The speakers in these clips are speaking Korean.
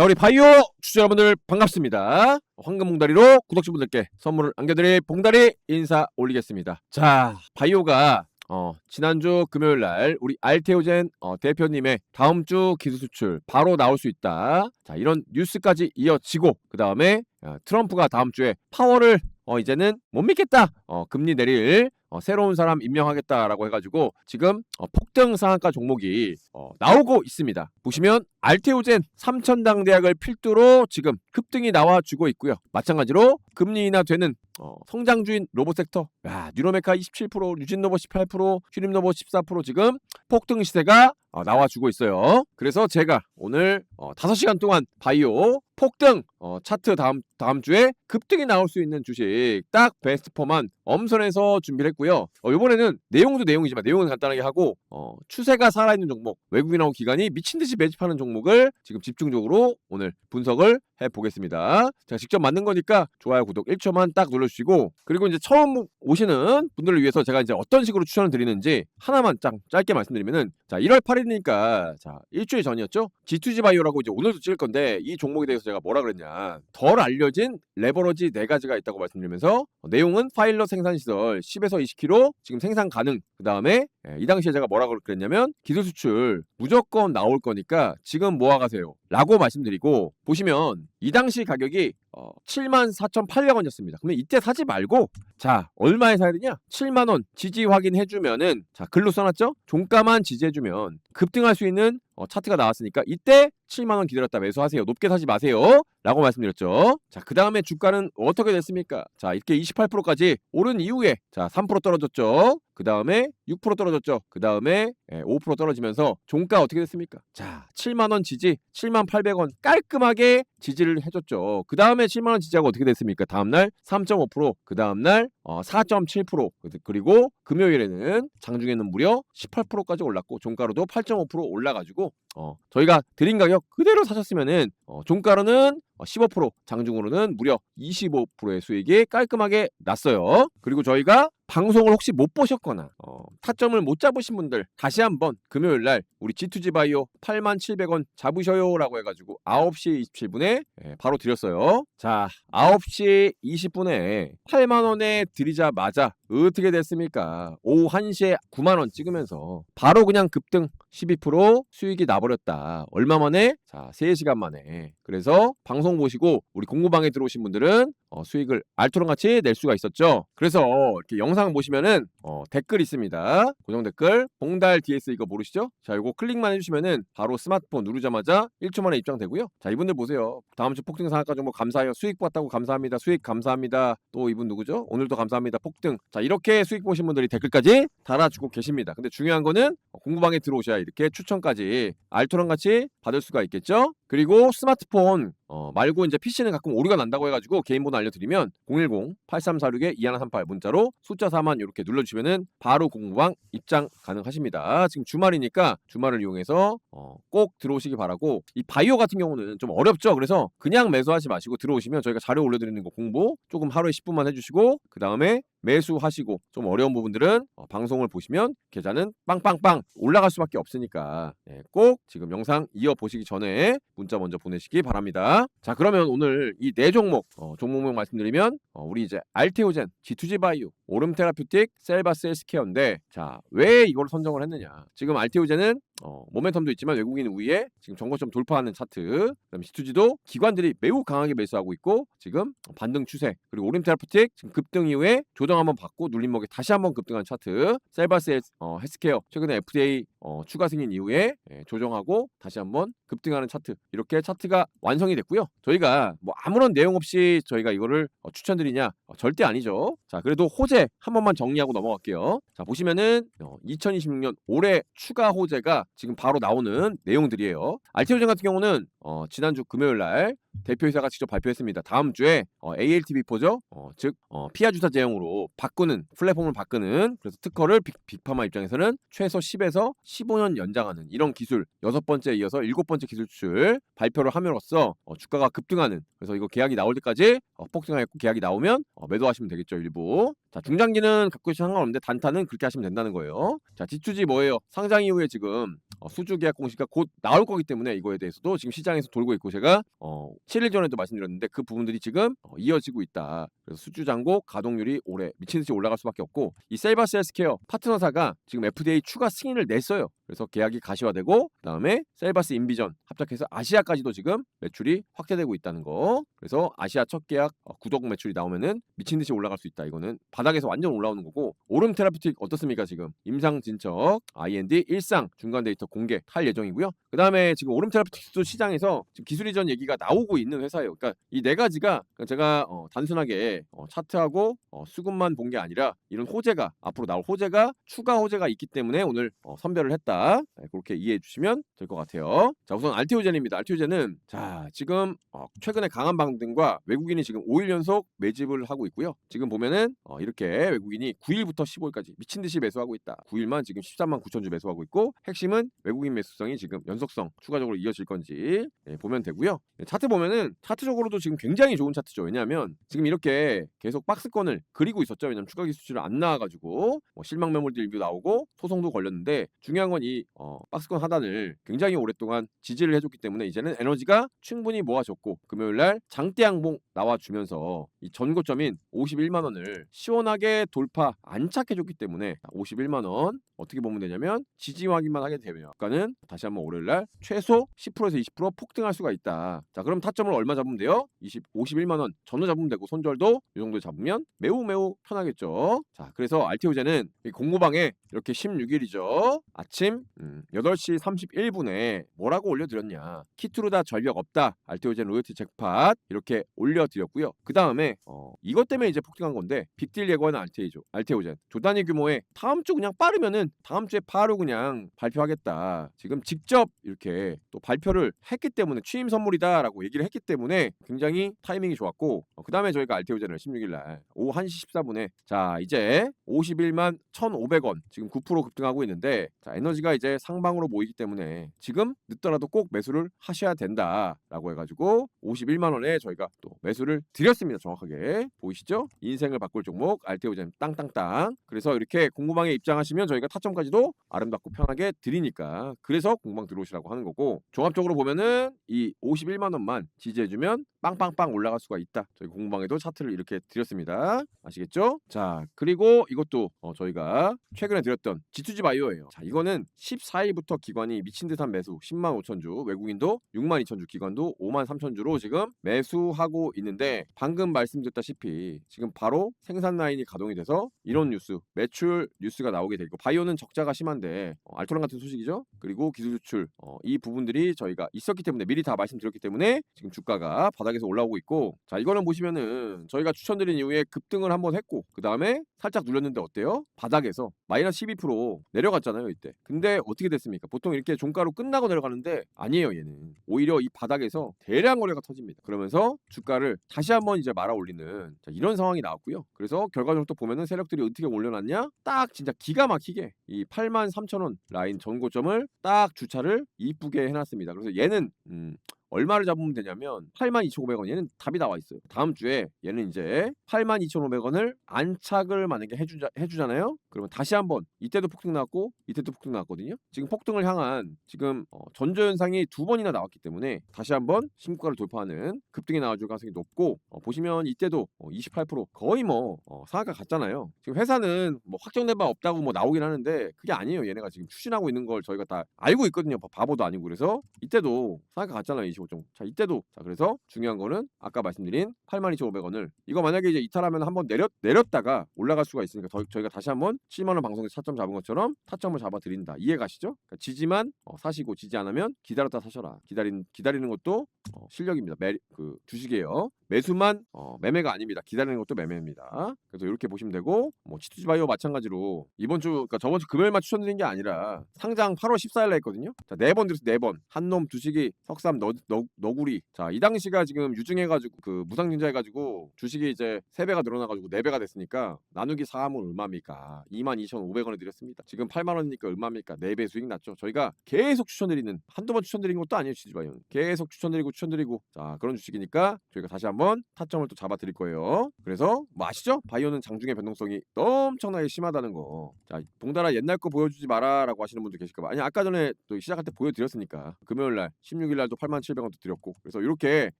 자, 우리 바이오 주주 여러분들 반갑습니다. 황금 봉다리로 구독자분들께 선물을 안겨드릴 봉다리 인사 올리겠습니다. 자, 바이오가 어, 지난주 금요일 날 우리 알테오젠 어, 대표님의 다음 주 기술 수출 바로 나올 수 있다. 자, 이런 뉴스까지 이어지고 그 다음에 어, 트럼프가 다음 주에 파월을 어, 이제는 못 믿겠다. 어, 금리 내릴 어, 새로운 사람 임명하겠다라고 해가지고 지금 어, 폭등 상한가 종목이 어, 나오고 있습니다. 보시면 알테오젠 3천당 대학을 필두로 지금 급등이 나와주고 있고요. 마찬가지로 금리 인하 되는 어, 성장주인 로봇 섹터, 야, 뉴로메카 27%, 유진 로봇 18%, 휴림 로봇 14% 지금 폭등 시세가 어, 나와주고 있어요. 그래서 제가 오늘 어, 5시간 동안 바이오 폭등 어, 차트 다음 다음 주에 급등이 나올 수 있는 주식 딱 베스트퍼만 엄선해서 준비를 했고요. 어, 이번에는 내용도 내용이지만 내용은 간단하게 하고 어, 추세가 살아있는 종목 외국인하고 기관이 미친 듯이 매집하는 종목을 지금 집중적으로 오늘 분석을 해 보겠습니다. 제가 직접 만든 거니까 좋아요, 구독 1초만 딱 눌러주시고 그리고 이제 처음 오시는 분들을 위해서 제가 이제 어떤 식으로 추천을 드리는지 하나만 짱 짧게 말씀드리면은 자 1월 8일이니까 자 일주일 전이었죠. G2G 바이오라고 이제 오늘도 찍을 건데 이 종목에 대해서 제가 뭐라 그랬냐 덜 알려진 레버러지 네 가지가 있다고 말씀드리면서 어, 내용은 파일럿 생산 시설 10에서 20kg 지금 생산 가능 그 다음에 이 당시에 제가 뭐라고 그랬냐면 기술 수출 무조건 나올 거니까 지금 모아가세요 라고 말씀드리고 보시면 이 당시 가격이 어, 74,800원이었습니다. 그러면 이때 사지 말고 자 얼마에 사야 되냐? 7만 원 지지 확인해주면은 자 글로 써놨죠? 종가만 지지해주면 급등할 수 있는 어, 차트가 나왔으니까 이때 7만 원 기다렸다 매수하세요. 높게 사지 마세요. 라고 말씀드렸죠. 자, 그 다음에 주가는 어떻게 됐습니까? 자, 이렇게 28%까지 오른 이후에 자, 3% 떨어졌죠. 그 다음에 6% 떨어졌죠. 그 다음에 5% 떨어지면서 종가 어떻게 됐습니까? 자, 7만 원 지지, 7만 800원 깔끔하게 지지를 해줬죠. 그 다음에 7만 원 지지하고 어떻게 됐습니까? 다음 날 3.5%, 그 다음 날 어, 4.7%, 그리고 금요일에는 장중에는 무려 18%까지 올랐고 종가로도 8.5% 올라가지고 어, 저희가 드린 가격 그대로 사셨으면은 어, 종가로는 15% 장중으로는 무려 25%의 수익이 깔끔하게 났어요. 그리고 저희가 방송을 혹시 못 보셨거나 어, 타점을 못 잡으신 분들 다시 한번 금요일 날 우리 G2G 바이오 8700원 잡으셔요라고 해가지고 9시 27분에 예, 바로 드렸어요. 자 9시 20분에 8만 원에 드리자마자 어떻게 됐습니까? 오후 1시에 9만 원 찍으면서 바로 그냥 급등 12% 수익이 나 버렸다. 얼마 만에? 자 3시간 만에. 그래서 방송 보시고 우리 공부방에 들어오신 분들은 어, 수익을 알토랑 같이 낼 수가 있었죠. 그래서 이렇게 영상 보시면은 어, 댓글 있습니다. 고정 댓글 봉달 DS 이거 모르시죠? 자 이거 클릭만 해주시면은 바로 스마트폰 누르자마자 1초 만에 입장되고요. 자 이분들 보세요. 다음 주 폭등 상한가 정보 감사해요. 수익 봤다고 감사합니다. 수익 감사합니다. 또 이분 누구죠? 오늘도 감사합니다. 폭등. 자 이렇게 수익 보신 분들이 댓글까지 달아주고 계십니다. 근데 중요한 거는 공부방에 들어오셔야 이렇게 추천까지 알토랑 같이 받을 수가 있겠죠? 그리고 스마트폰 어, 말고 이제 PC는 가끔 오류가 난다고 해가지고 개인 번호 알려드리면 010-8346-2138 문자로 숫자 4만 이렇게 눌러주시면은 바로 공부방 입장 가능하십니다. 지금 주말이니까 주말을 이용해서 어, 꼭 들어오시기 바라고 이 바이오 같은 경우는 좀 어렵죠. 그래서 그냥 매수하지 마시고 들어오시면 저희가 자료 올려드리는 거 공부 조금 하루에 10분만 해주시고 그 다음에 매수하시고 좀 어려운 부분들은 어, 방송을 보시면 계좌는 빵빵빵 올라갈 수밖에 없으니까 예, 꼭 지금 영상 이어 보시기 전에 문자 먼저 보내시기 바랍니다. 자 그러면 오늘 이 네 종목 어, 종목명 말씀드리면 어, 우리 이제 알테오젠, G2G 바이오, 오름 테라퓨틱, 셀바스 헬스케어인데 자 왜 이걸 선정을 했느냐? 지금 알테오젠은 어, 모멘텀도 있지만 외국인 우위에 지금 정거점 돌파하는 차트, 그다음 C2G도 기관들이 매우 강하게 매수하고 있고 지금 반등 추세, 그리고 오림테라프틱 지금 급등 이후에 조정 한번 받고 눌림목에 다시 한번 급등한 차트, 셀바스 헬스, 어, 헬스케어 최근에 FDA 어, 추가 승인 이후에 예, 조정하고 다시 한번 급등하는 차트 이렇게 차트가 완성이 됐고요. 저희가 뭐 아무런 내용 없이 저희가 이거를 어, 추천드리냐 어, 절대 아니죠. 자 그래도 호재 한 번만 정리하고 넘어갈게요. 자 보시면은 어, 2026년 올해 추가 호재가 지금 바로 나오는 내용들이에요. 알테오젠 같은 경우는 어, 지난주 금요일 날 대표이사가 직접 발표했습니다. 다음 주에 어, ALTV4죠. 어, 즉 어, 피아 주사 제형으로 바꾸는 플랫폼을 바꾸는 그래서 특허를 빅, 빅파마 입장에서는 최소 10에서 15년 연장하는 이런 기술 여섯 번째 이어서 일곱 번째 기술 추출 발표를 함으로써 어, 주가가 급등하는 그래서 이거 계약이 나올 때까지 어, 폭등하고 계약이 나오면 어, 매도하시면 되겠죠 일부. 자 중장기는 갖고 있으면 상관없는데 단타는 그렇게 하시면 된다는 거예요. 자 지투지 뭐예요? 상장 이후에 지금 어, 수주 계약 공시가 곧 나올 거기 때문에 이거에 대해서도 지금 시장에서 돌고 있고 제가 어, 7일 전에도 말씀드렸는데 그 부분들이 지금 어, 이어지고 있다. 그래서 수주 잔고 가동률이 올해 미친 듯이 올라갈 수밖에 없고 이 셀바스 헬스케어 파트너사가 지금 FDA 추가 승인을 냈어요. 그래서 계약이 가시화되고 그다음에 셀바스 인비전 합작해서 아시아까지도 지금 매출이 확대되고 있다는 거. 그래서 아시아 첫 계약 어, 구독 매출이 나오면은 미친 듯이 올라갈 수 있다. 이거는 바닥에서 완전 올라오는 거고 오름 테라피틱 어떻습니까 지금 임상 진척 IND 일상 중간 데이터 공개 할 예정이고요. 그 다음에 지금 오름 테라피틱스도 시장에서 지금 기술 이전 얘기가 나오고 있는 회사예요. 그러니까 이 네 가지가 그러니까 제가 어, 단순하게 어, 차트하고 어, 수급만 본 게 아니라 이런 호재가 앞으로 나올 호재가 추가 호재가 있기 때문에 오늘 어, 선별을 했다. 네, 그렇게 이해해 주시면 될 것 같아요. 자 우선 알티오젠입니다. 알티오젠은 자 지금 어, 최근에 강한 방등과 외국인이 지금 5일 연속 매집을 하고 있고요. 지금 보면은 어, 이렇게 외국인이 9일부터 15일까지 미친 듯이 매수하고 있다. 9일만 지금 13만 9천 주 매수하고 있고 핵심은 외국인 매수성이 지금 연속성 추가적으로 이어질 건지 예, 보면 되고요. 예, 차트 보면은 차트적으로도 지금 굉장히 좋은 차트죠. 왜냐하면 지금 이렇게 계속 박스권을 그리고 있었죠. 왜냐면 추가 기수치를 안 나와가지고 뭐 실망 매물들 일부 나오고 소송도 걸렸는데 중요한 건이 어, 박스권 하단을 굉장히 오랫동안 지지를 해줬기 때문에 이제는 에너지가 충분히 모아졌고 금요일 날 장대 양봉 나와주면서 이 전고점인 51만 원을 시원하게 돌파 안착해줬기 때문에 51만 원 어떻게 보면 되냐면 지지 확인만 하게 되면 아까는 다시 한번 월요일 날 최소 10%에서 20% 폭등할 수가 있다. 자 그럼 타점을 얼마 잡으면 돼요? 20, 51만 원 전후 잡으면 되고 손절도 이 정도 잡으면 매우 매우 편하겠죠. 자 그래서 알티오제는 이 공고방에 이렇게 16일이죠. 아침 음, 8시 31분에 뭐라고 올려드렸냐. 키트루다 절벽 없다. 알티오젠 로열티 잭팟 이렇게 올려드렸고요. 그 다음에 어, 이것 때문에 이제 폭등한 건데 빅딜 예고하는 알테이죠. 알테오젠 조단위 규모의 다음 주 그냥 빠르면은 다음 주에 바로 그냥 발표하겠다. 지금 직접 이렇게 또 발표를 했기 때문에 취임 선물이다라고 얘기를 했기 때문에 굉장히 타이밍이 좋았고 어, 그 다음에 저희가 알테오젠을 16일 날 오후 1시 14분에 자 이제 51만 1,500원 지금 9% 급등하고 있는데 자 에너지가 이제 상방으로 모이기 때문에 지금 늦더라도 꼭 매수를 하셔야 된다라고 해가지고 51만 원에 저희가 또 매수를 드렸습니다 정확하게 보이시죠? 인생을 바꿀 종목 알테오젠 땅땅땅 그래서 이렇게 공구방에 입장하시면 저희가 타 점까지도 아름답고 편하게 드리니까 그래서 공방 들어오시라고 하는 거고 종합적으로 보면은 이 51만 원만 지지해주면 빵빵빵 올라갈 수가 있다. 저희 공방에도 차트를 이렇게 드렸습니다. 아시겠죠? 자 그리고 이것도 어, 저희가 최근에 드렸던 G2G 바이오예요. 자 이거는 14일부터 기관이 미친 듯한 매수 10만 5천 주 외국인도 6만 2천 주 기관도 5만 3천 주로 지금 매수하고 있는데 방금 말씀드렸다시피 지금 바로 생산 라인이 가동이 돼서 이런 뉴스 매출 뉴스가 나오게 되고 바이오는 적자가 심한데 어, 알토란 같은 소식이죠? 그리고 기술 수출 어, 이 부분들이 저희가 있었기 때문에 미리 다 말씀드렸기 때문에 지금 주가가 바닥에서 올라오고 있고 자 이거는 보시면은 저희가 추천드린 이후에 급등을 한번 했고 그 다음에 살짝 눌렸는데 어때요? 바닥에서 마이너스 12% 내려갔잖아요 이때. 근데 어떻게 됐습니까? 보통 이렇게 종가로 끝나고 내려가는데 아니에요 얘는. 오히려 이 바닥에서 대량 거래가 터집니다. 그러면서 주가를 다시 한번 이제 말아 올리는 자, 이런 상황이 나왔고요. 그래서 결과적으로 또 보면은 세력들이 어떻게 올려놨냐? 딱 진짜 기가 막히게 이 8만 3천 원 라인 전고점을 딱 주차를 이쁘게 해놨습니다 그래서 얘는 음, 얼마를 잡으면 되냐면 82,500원 얘는 답이 나와 있어요. 다음 주에 얘는 이제 82,500원을 안착을 만약에 해주자, 해주잖아요. 그러면 다시 한번 이때도 폭등 나왔고 이때도 폭등 나왔거든요. 지금 폭등을 향한 지금 어, 전조 현상이 두 번이나 나왔기 때문에 다시 한번 신고가를 돌파하는 급등이 나와줄 가능성이 높고 어, 보시면 이때도 어, 28% 거의 뭐 어, 상한가 같잖아요. 지금 회사는 뭐 확정된 바 없다고 뭐 나오긴 하는데 그게 아니에요. 얘네가 지금 추진하고 있는 걸 저희가 다 알고 있거든요. 바- 바보도 아니고 그래서 이때도 상한가 같잖아요. 25점. 자 이때도 자 그래서 중요한 거는 아까 말씀드린 82,500원을 이거 만약에 이제 이탈하면 한번 내렸 내렸다가 올라갈 수가 있으니까 더- 저희가 다시 한번 7만 원 방송에서 타점 잡은 것처럼 타점을 잡아 드린다. 이해 가시죠? 그러니까 지지만 어, 사시고 지지 않으면 기다렸다 사셔라. 기다린 기다리는 것도 어, 실력입니다. 매, 그 주식이에요. 매수만 어, 매매가 아닙니다. 기다리는 것도 매매입니다. 그래서 이렇게 보시면 되고 뭐 치투지 바이오 마찬가지로 이번 주 그러니까 저번 주 금요일만 추천드린 게 아니라 상장 8월 14일에 했거든요. 자, 네 번 들었어 네 번. 한놈 주식이 석삼 너, 너, 너구리. 자, 이 당시가 지금 유증해 가지고 그 무상증자해 가지고 주식이 이제 3배가 늘어나 가지고 4배가 됐으니까 나누기 4하면 얼마입니까? 22,500원에 드렸습니다. 지금 8만 원이니까 얼마입니까? 4배 수익 났죠. 저희가 계속 추천드리는 한두 번 추천드린 것도 아니에요, 지지바이오는. 계속 추천드리고 추천드리고 자, 그런 주식이니까 저희가 다시 한번 타점을 또 잡아 드릴 거예요. 그래서 뭐 아시죠? 바이오는 장중의 변동성이 엄청나게 심하다는 거. 자, 봉달아 옛날 거 보여주지 마라라고 하시는 분들 계실까 봐. 아니, 아까 전에 또 시작할 때 보여드렸으니까. 금요일 날 16일 날도 87,700원도 드렸고. 그래서 이렇게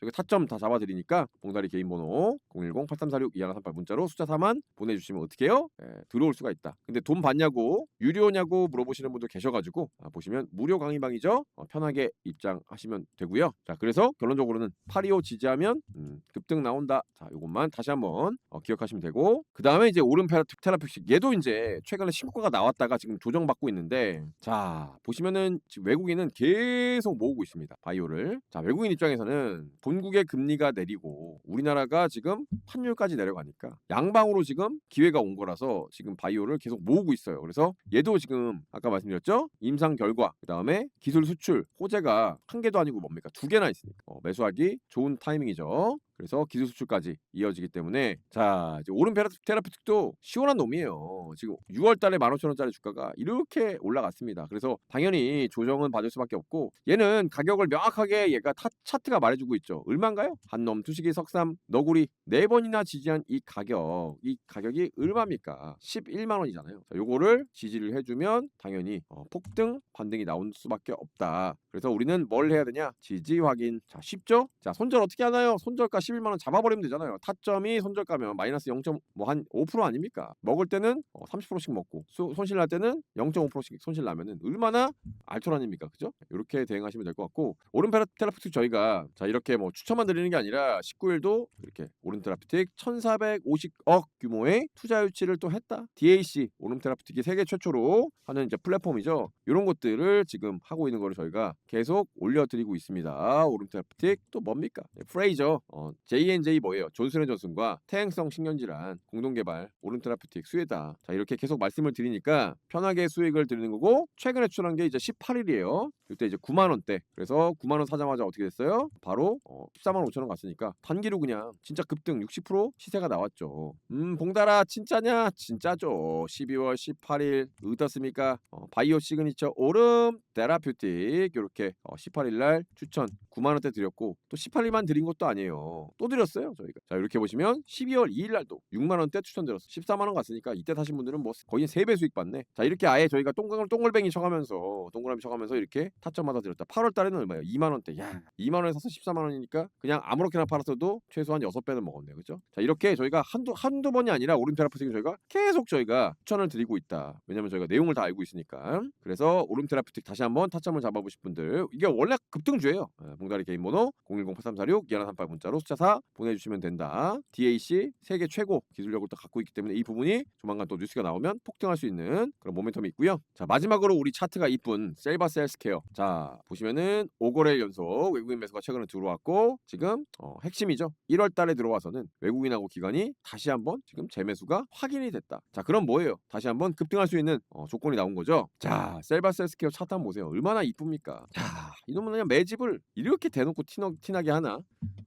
저희가 타점 다 잡아 드리니까 봉다리 개인 번호 010-8346-2138 문자로 숫자 4만 보내주시면 어떻게 해요? 예, 들어올 수가 있다. 근데 돈 받냐고 유료냐고 물어보시는 분들 계셔가지고 아, 보시면 무료 강의방이죠. 어, 편하게 입장하시면 되고요. 자 그래서 결론적으로는 825 지지하면 음, 급등 나온다. 자 이것만 다시 한번 어, 기억하시면 되고 그 다음에 이제 오른 테라픽식 얘도 이제 최근에 신고가 나왔다가 지금 조정받고 있는데 자 보시면은 지금 외국인은 계속 모으고 있습니다. 바이오를 자 외국인 입장에서는 본국의 금리가 내리고 우리나라가 지금 환율까지 내려가니까 양방으로 지금 기회가 온 거라서 지금 바이오 를 계속 모으고 있어요. 그래서 얘도 지금 아까 말씀드렸죠 임상 결과 그 다음에 기술 수출 호재가 한 개도 아니고 뭡니까 두 개나 있으니까 어, 매수하기 좋은 타이밍이죠. 그래서 기술 수출까지 이어지기 때문에 자 이제 오른 테라피틱도 시원한 놈이에요. 지금 6월달에 15,000원짜리 주가가 이렇게 올라갔습니다. 그래서 당연히 조정은 받을 수밖에 없고 얘는 가격을 명확하게 얘가 타, 차트가 말해주고 있죠. 얼마인가요? 한놈 투시기 석삼 너구리 네 번이나 지지한 이 가격 이 가격이 얼마입니까? 11만 원이잖아요. 자, 요거를 지지를 해주면 당연히 어, 폭등 반등이 나올 수밖에 없다. 그래서 우리는 뭘 해야 되냐? 지지 확인. 자 쉽죠? 자 손절 어떻게 하나요? 손절가 11만 원 잡아버리면 되잖아요. 타점이 손절 가면 마이너스 0.뭐한 5% 아닙니까? 먹을 때는 어, 30%씩 먹고 수, 손실 날 때는 0.5%씩 손실 나면은 얼마나 알토 아닙니까? 그죠? 이렇게 대응하시면 될 것 같고 오른 테라피틱 저희가 자 이렇게 뭐 추천만 드리는 게 아니라 19일도 이렇게 오른 테라피틱 1,450억 규모의 투자 유치를 또 했다. DAC 오른 테라피틱이 세계 최초로 하는 이제 플랫폼이죠. 이런 것들을 지금 하고 있는 거를 저희가 계속 올려드리고 있습니다. 오른 테라피틱 또 뭡니까? 네, 프레이저 어, J&J 뭐예요? 존슨앤존슨과 태행성 식년질환 공동개발 오른 테라피틱 수혜다. 자 이렇게 계속 말씀을 드리니까 편하게 수익을 드리는 거고 최근에 출한 게 이제 18일이에요. 이때 이제 9만 원대. 그래서 9만 원 사자마자 어떻게 됐어요? 바로 어, 14만 5천 원 갔으니까 단기로 그냥 진짜 급등 60% 시세가 나왔죠. 음 봉달아 진짜냐? 진짜죠. 12월 18일 어떻습니까? 어, 바이오 시그니처 오름 테라퓨틱 이렇게 어, 18일 날 추천 9만 원대 드렸고 또 18일만 드린 것도 아니에요. 또 드렸어요 저희가. 자 이렇게 보시면 12월 2일 날도 6만 원대 추천드렸어. 14만 원 갔으니까 이때 사신 분들은 뭐 거의 3배 수익 받네. 자 이렇게 아예 저희가 동글 동글뱅이 쳐가면서 동그라미 쳐가면서 이렇게 타점마다 드렸다. 8월 달에는 얼마예요? 2만 원대. 야 2만 원에 사서 14만 원이니까 그냥 아무렇게나 팔았어도 최소한 6배는 먹었네요. 그죠? 자 이렇게 저희가 한두 한두 번이 아니라 오름테라피틱은 저희가 계속 저희가 추천을 드리고 있다. 왜냐면 저희가 내용을 다 알고 있으니까. 그래서 오름테라피틱 다시 한번 타점을 잡아보실 분들 이게 원래 급등주예요. 예, 봉다리 개인 번호 010-8346-2138 문자로 숫자 4 보내주시면 된다. DAC 세계 최고 기술력을 또 갖고 있기 때문에 이 부분이 조만간 또 뉴스가 나오면 폭등할 수 있는 그런 모멘텀이 있고요. 자 마지막으로 우리 차트가 이쁜 셀바 셀스케어. 자 보시면은 5거래일 연속 외국인 매수가 최근에 들어왔고 지금 어, 핵심이죠. 1월 달에 들어와서는 외국인하고 기관이 다시 한번 지금 재매수가 확인이 됐다. 자 그럼 뭐예요? 다시 한번 급등할 수 있는 어, 조건이 나온 거죠. 자 셀바 셀스케어 차트 한번 보세요. 얼마나 이쁩니까? 자 이놈은 그냥 매집을 이렇게 대놓고 티나, 티나게 하나?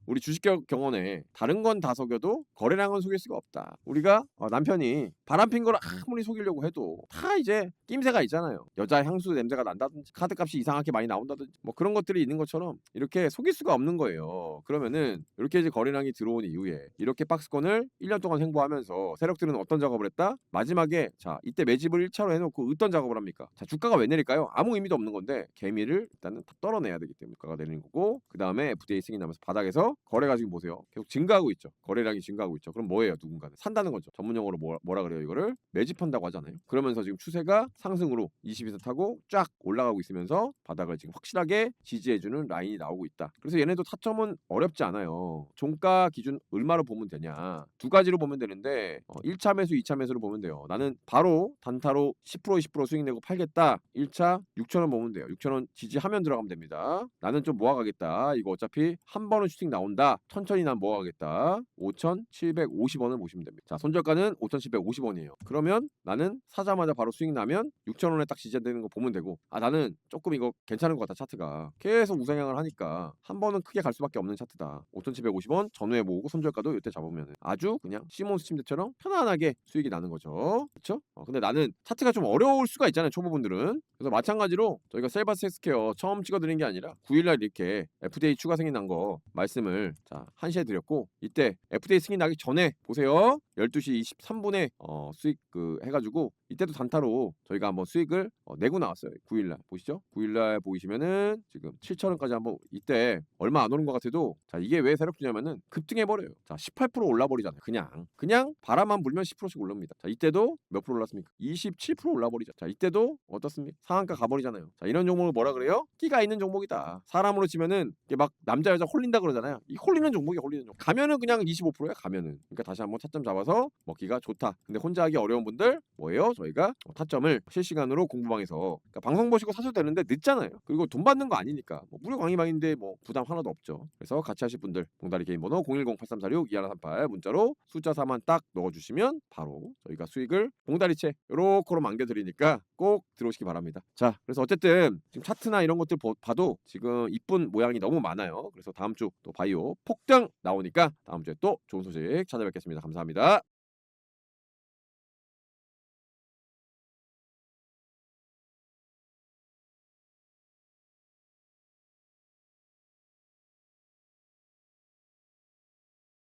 우리 주식 겨- 경원에 다른 건 다 속여도 거래량은 속일 수가 없다. 우리가 어, 남편이 바람핀 걸 아무리 속이려고 해도 다 이제 낌새가 있잖아요. 여자 향수 냄새가 난다든지 카드값이 이상하게 많이 나온다든지 뭐 그런 것들이 있는 것처럼 이렇게 속일 수가 없는 거예요. 그러면은 이렇게 이제 거래량이 들어온 이후에 이렇게 박스권을 1년 동안 횡보하면서 세력들은 어떤 작업을 했다? 마지막에 자 이때 매집을 1차로 해놓고 어떤 작업을 합니까? 자 주가가 왜 내릴까요? 아무 의미도 없는 건데 개미를 일단은 다 떨어내야 되기 때문에 주가가 내리는 거고 그 다음에 FDA 승인 나면서 바닥에서 거래가 지금 보세요. 계속 증가하고 있죠. 거래량이 증가하고 있죠. 그럼 뭐예요? 누군가는 산다는 거죠. 전문 용어로 뭐, 뭐라 그래요? 이거를 매집한다고 하잖아요. 그러면서 지금 추세가 상승으로 22선 타고 쫙 올라가고 있으면서 바닥을 지금 확실하게 지지해주는 라인이 나오고 있다. 그래서 얘네도 타점은 어렵지 않아요. 종가 기준 얼마로 보면 되냐? 두 가지로 보면 되는데 어, 1차 매수, 2차 매수로 보면 돼요. 나는 바로 단타로 10% 20% 수익 내고 팔겠다. 1차 6천 원 보면 돼요. 6천 원 지지하면 들어가면 됩니다. 나는 좀 모아가겠다. 이거 어차피 한 번은 슈팅 나온다. 천천히 난 모아가겠다. 5,750원을 보시면 됩니다. 자, 손절가는 5,750원이에요. 그러면 나는 사자마자 바로 수익 나면 6,000원에 딱 지지되는 거 보면 되고 아 나는 조금 이거 괜찮은 것 같다 차트가 계속 우상향을 하니까 한 번은 크게 갈 수밖에 없는 차트다. 5,750원 전후에 모으고 손절가도 이때 잡으면 아주 그냥 시몬스 침대처럼 편안하게 수익이 나는 거죠. 그렇죠? 어, 근데 나는 차트가 좀 어려울 수가 있잖아요 초보분들은. 그래서 마찬가지로 저희가 셀바스 헬스케어 처음 찍어드린 게 아니라 9일날 이렇게 FDA 추가 승인 난거 말씀을 자 1시에 드렸고 이때 FDA 승인 나기 전에 보세요. 12시 23분에 어, 수익 그 해가지고 이때도 단타로 저희가 한번 수익을 어, 내고 나왔어요. 9일날. 보시죠? 9일날 보이시면은 지금 7천원까지 한번 이때 얼마 안 오른 것 같아도 자 이게 왜 세력 주냐면은 급등해 버려요. 자 18% 올라 버리잖아요. 그냥. 그냥 바람만 불면 10%씩 올릅니다. 자 이때도 몇 프로 올랐습니까? 27% 올라 버리죠. 자 이때도 어떻습니까? 상한가 가버리잖아요. 자 이런 종목을 뭐라 그래요? 끼가 있는 종목이다. 사람으로 치면은 이게 막 남자 여자 홀린다 그러잖아요. 이 홀리는 종목이 홀리는 종목 가면은 그냥 25%야 가면은. 그러니까 다시 한번 타점 잡아서 먹기가 좋다. 근데 혼자 하기 어려운 분들 뭐예요? 저희가 어, 타점을 실시간으로 공부방에서. 그러니까 방송 보시고 사셔도 되는데 늦잖아요. 그리고 돈 받는 거 아니니까. 뭐 무료 강의방인데 뭐 부담 하나도 없죠. 그래서 같이 하실 분들 봉다리 개인 번호 010-8346-2138 문자로 숫자 4만 딱 넣어주시면 바로 저희가 수익을 봉다리채 요렇게로 남겨드리니까 꼭 들어오시기 바랍니다. 자 그래서 어쨌든 지금 차트나 이런 것들 보- 봐도 지금 이쁜 모양이 너무 많아요. 그래서 다음 주 또 바이오 폭등 나오니까 다음 주에 또 좋은 소식 찾아뵙겠습니다. 감사합니다